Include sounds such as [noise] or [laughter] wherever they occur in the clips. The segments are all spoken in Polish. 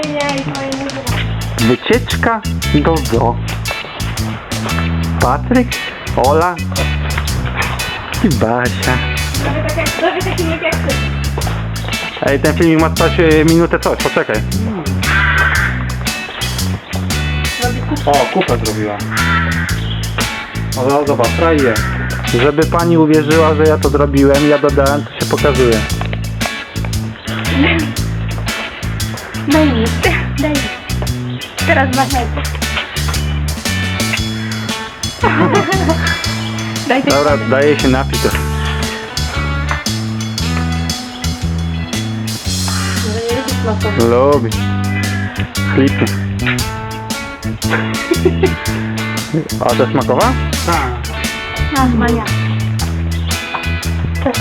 i Wycieczka do zoo. Patryk, Ola i Basia. Tak jak, prawie taki jak ty. Ej, ten filmik ma trwać e, minutę coś, poczekaj. Robi kupę. O, kupę zrobiła. O, zobacz, frajer. Żeby pani uwierzyła, że ja to zrobiłem, ja dodałem, to się pokazuje. Daj mi. Daj mi. Teraz machaj. [laughs] Daj tej Dobra, daje się napić to. Może nie lubisz smakowy. Lubi. Chlipie. A to smakowa? Tak. A, Maja. Cześć.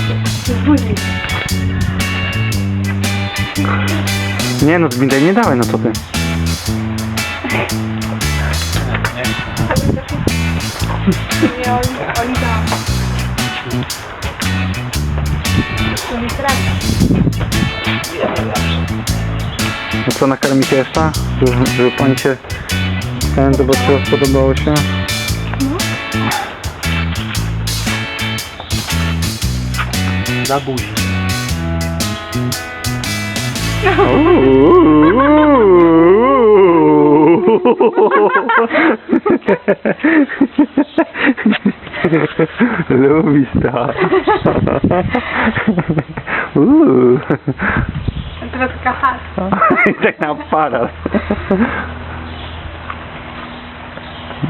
Później. Nie no, zmidaj nie dawaj, no co ty. Nie. To mi. No co, nakarmicie jeszcze? Żeby, żeby pani się ten zobaczyła, spodobało się? Buzi. Lubisz to. Uuu. Taka has. tak na aparat.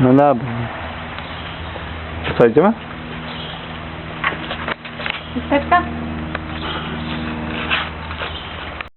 No dobra. Co, idziemy? Chusteczka?